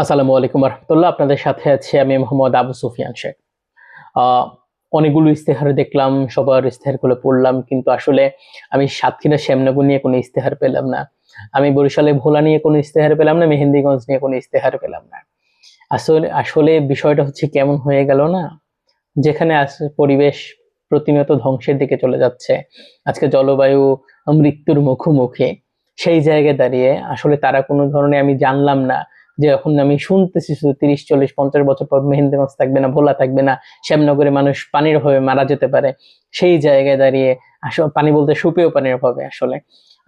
আসসালামু আলাইকুম রহমতুল্লাহ। আপনাদের সাথে আছি আমি মোহাম্মদ আবু সুফিয়ান শেখ। অনেকগুলো ইস্তেহার দেখলাম, সবার ইস্তেহারগুলো পড়লাম, কিন্তু আসলে আমি সাতক্ষীরা শ্যামনগর নিয়ে কোনো ইস্তেহার পেলাম না। আমি বরিশালে ভোলা নিয়ে কোনো ইস্তেহার পেলাম না, মেহেন্দিগঞ্জ নিয়ে কোনো ইস্তেহার পেলাম না। আসলে আসলে বিষয়টা হচ্ছে কেমন হয়ে গেল না? যেখানে পরিবেশ প্রতিনিয়ত ধ্বংসের দিকে চলে যাচ্ছে, আজকে জলবায়ু মৃত্যুর মুখোমুখি, সেই জায়গায় দাঁড়িয়ে আসলে তারা কোনো ধরনের আমি জানলাম না যে এখন আমি শুনতেছি শুধু তিরিশ, চল্লিশ, পঞ্চাশ বছর পর মেহেন্দিগঞ্জ থাকবে না, ভোলা থাকবে না, শ্যামনগরে মানুষ পানির অভাবে মারা যেতে পারে। সেই জায়গায় দাঁড়িয়ে আসলে পানি বলতে সুপেয় পানির অভাবে আসলে।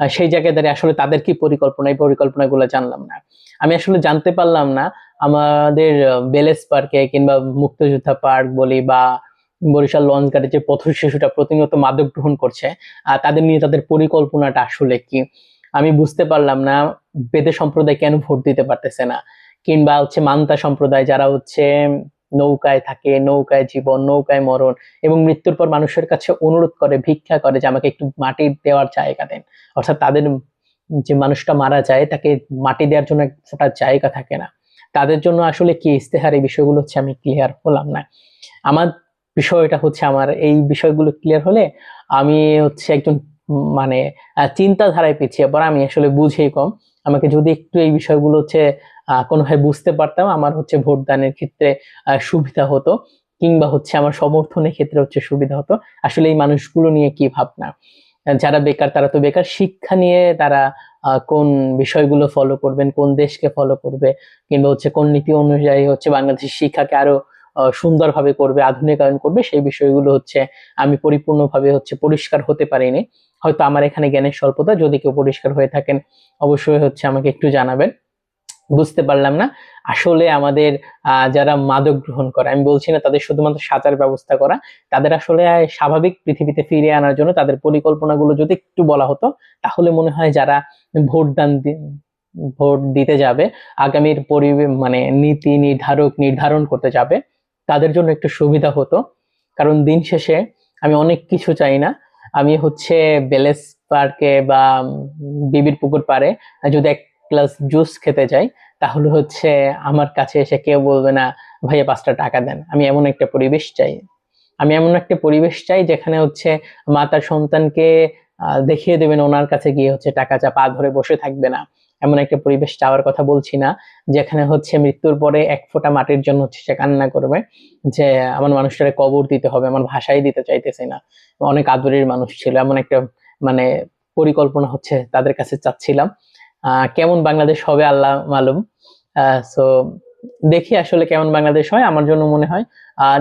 সেই জায়গায় দাঁড়িয়ে আসলে তাদের কি পরিকল্পনা? এই পরিকল্পনাগুলো জানলাম না। আমি আসলে জানতে পারলাম না, আমাদের বেলেস পার্কে কিংবা মুক্তযোদ্ধা পার্ক বলি বা বরিশাল লঞ্চ ঘাটে যে পথ শিশুটা প্রতিনিয়ত মাদক গ্রহণ করছে আর তাদের নিয়ে তাদের পরিকল্পনাটা আসলে কি? আমি বুঝতে পারলাম না, বেদে সম্প্রদায় কেন ভোট দিতে পারতেছে না? কিংবা হচ্ছে মান্তা সম্প্রদায় যারা হচ্ছে নৌকায় থাকে, নৌকায় জীবন, নৌকায় মরণ এবং মৃত্যুর পর মানুষের কাছে অনুরোধ করে, ভিক্ষা করে যে আমাকে একটু মাটি দেওয়ার জায়গা দেন। অর্থাৎ তাদের যে মানুষটা মারা যায়, তাকে মাটি দেওয়ার জন্য এক ফোঁটা জায়গা থাকে না। তাদের জন্য আসলে কি ইস্তেহার এই বিষয়গুলো হচ্ছে আমি ক্লিয়ার হলাম না। আমার বিষয়টা হচ্ছে আমার, এই বিষয়গুলো ক্লিয়ার হলে আমি হচ্ছে একজন মানে চিন্তাধারায় পিছিয়ে পড়া, আমি আসলে বুঝেই কম। আমাকে যদি একটু এই বিষয়গুলো হচ্ছে কোনোভাবে বুঝতে পারতাম, আমার হচ্ছে ভোটদানের ক্ষেত্রে সুবিধা হতো, কিংবা হচ্ছে আমার সমর্থনের ক্ষেত্রে হচ্ছে সুবিধা হতো। আসলে এই মানুষগুলো নিয়ে কি ভাবনা? যারা বেকার, তারা তো বেকার। শিক্ষা নিয়ে তারা কোন বিষয়গুলো ফলো করবেন, কোন দেশকে ফলো করবে, কিংবা হচ্ছে কোন নীতি অনুযায়ী হচ্ছে বাংলাদেশের শিক্ষাকে আরও সুন্দরভাবে করবে, আধুনিকায়ন করবে, সেই বিষয়গুলো হচ্ছে আমি পরিপূর্ণভাবে হচ্ছে পরিষ্কার হতে পারিনি। হয়তো আমার এখানে জ্ঞানের স্বল্পতা, যদি কেউ পরিষ্কার হয়ে থাকেন, অবশ্যই হচ্ছে আমাকে একটু জানাবেন। বুঝতে পারলাম না। আসলে আমাদের যারা মাদক গ্রহণ করে, আমি বলছি না তাদের শুধুমাত্র সাঁতার ব্যবস্থা করা, তাদের আসলে স্বাভাবিক পৃথিবীতে ফিরিয়ে আনার জন্য তাদের পরিকল্পনাগুলো যদি একটু বলা হতো, তাহলে মনে হয় যারা ভোট দান ভোট দিতে যাবে, আগামীর পরিবে মানে নীতি নির্ধারক নির্ধারণ করতে যাবে তাদের জন্য একটু সুবিধা হতো। কারণ দিন শেষে আমি অনেক কিছু চাই না। আমি হচ্ছে বেলেস পার্কে বা বিবির পুকুর পাড়ে যদি এক গ্লাস জুস খেতে যাই, তাহলে হচ্ছে আমার কাছে এসে কেউ বলবে না, ভাইয়া, পাঁচটা টাকা দেন। আমি এমন একটা পরিবেশ চাই। আমি এমন একটা পরিবেশ চাই যেখানে হচ্ছে মা তার সন্তানকে দেখিয়ে দেবেন ওনার কাছে গিয়ে হচ্ছে টাকা চা পা ধরে বসে থাকবে না। এমন একটা পরিবেশ চাওয়ার কথা বলছি না, যেখানে হচ্ছে মৃত্যুর পরে এক ফোঁটা মাটির জন্য হচ্ছে সে কান্না করবে, যে আমার মানুষটারে কবর দিতে হবে, আমার ভাষাই দিতে চাইতেছি না। অনেক আদরের মানুষ ছিল, এমন একটা মানে পরিকল্পনা হচ্ছে তাদের কাছে চাচ্ছিলাম। কেমন বাংলাদেশ হবে আল্লাহ মালুম। সো দেখি আসলে কেমন বাংলাদেশ হয়, আমার জন্য মনে হয়।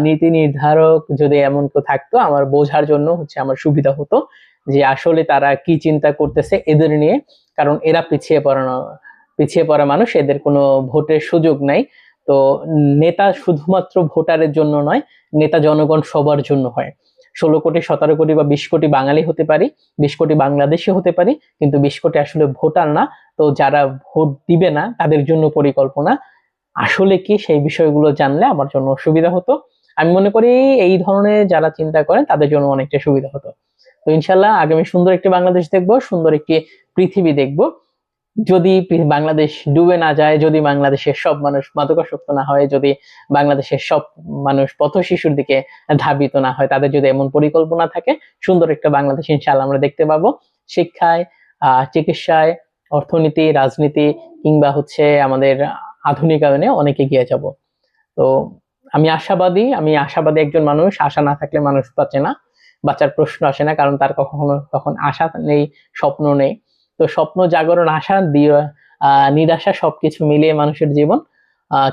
নীতি নির্ধারক যদি এমন কেউ থাকতো, আমার বোঝার জন্য হচ্ছে আমার সুবিধা হতো। যে আসলে তারা কি চিন্তা করতেছে এদের নিয়ে, কারণ এরা পিছিয়ে পড়ানো পিছিয়ে পড়া মানুষ, এদের কোনো ভোটের সুযোগ নাই। তো নেতা শুধুমাত্র ভোটারের জন্য নয়, নেতা জনগণ সবার জন্য হয়। ষোলো কোটি, সতেরো কোটি বা বিশ কোটি বাঙালি হতে পারি, বিশ কোটি বাংলাদেশি হতে পারি, কিন্তু বিশ কোটি আসলে ভোটার না। তো যারা ভোট দিবে না, তাদের জন্য পরিকল্পনা। আসলে কি সেই বিষয়গুলো জানলে আমার জন্য সুবিধা হতো। আমি মনে করি এই ধরনের যারা চিন্তা করেন, তাদের জন্য অনেকটা সুবিধা হতো। তো ইনশাল্লাহ আগামী সুন্দর একটি বাংলাদেশ দেখব, সুন্দর একটি পৃথিবী দেখব। যদি বাংলাদেশ ডুবে না যায়, যদি বাংলাদেশের সব মানুষ মাদকাসক্ত না হয়, যদি বাংলাদেশের সব মানুষ পথ শিশুর দিকে ধাবিত না হয়, তাদের যদি এমন পরিকল্পনা থাকে, সুন্দর একটা বাংলাদেশ ইনশাল্লাহ আমরা দেখতে পাবো। শিক্ষায় আহ চিকিৎসায়, অর্থনীতি, রাজনীতি, কিংবা হচ্ছে আমাদের আধুনিকায়নে অনেক এগিয়ে যাব। তো আমি আশাবাদী আমি আশাবাদী একজন মানুষ, আশা না থাকলে মানুষ বাঁচে না। বাঁচার প্রশ্ন আসে না, কারণ তার কখনো তখন আশা নেই, স্বপ্ন নেই। তো স্বপ্ন জাগরণ, আশা নিরাশা সবকিছু মিলিয়ে মানুষের জীবন।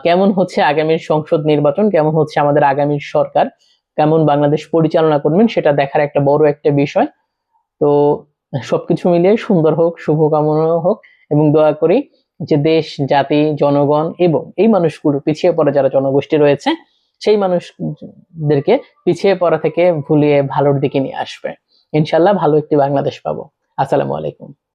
কেমন হচ্ছে আগামীর সংসদ নির্বাচন? কেমন হচ্ছে আমাদের আগামীর সরকার? কেমন বাংলাদেশ পরিচালনা করবেন? সেটা দেখার একটা বড় একটা বিষয়। তো সবকিছু মিলিয়ে সুন্দর হোক, শুভকামনা হোক, এবং দোয়া করি যে দেশ, জাতি, জনগণ এবং এই মানুষগুলো, পিছিয়ে পড়া যারা জনগোষ্ঠী রয়েছে, সেই মানুষদেরকে পিছিয়ে পড়া থেকে ভুলিয়ে ভালোর দিকে নিয়ে আসবে। ইনশাল্লাহ ভালো একটি বাংলাদেশ পাবো। আসসালামু আলাইকুম।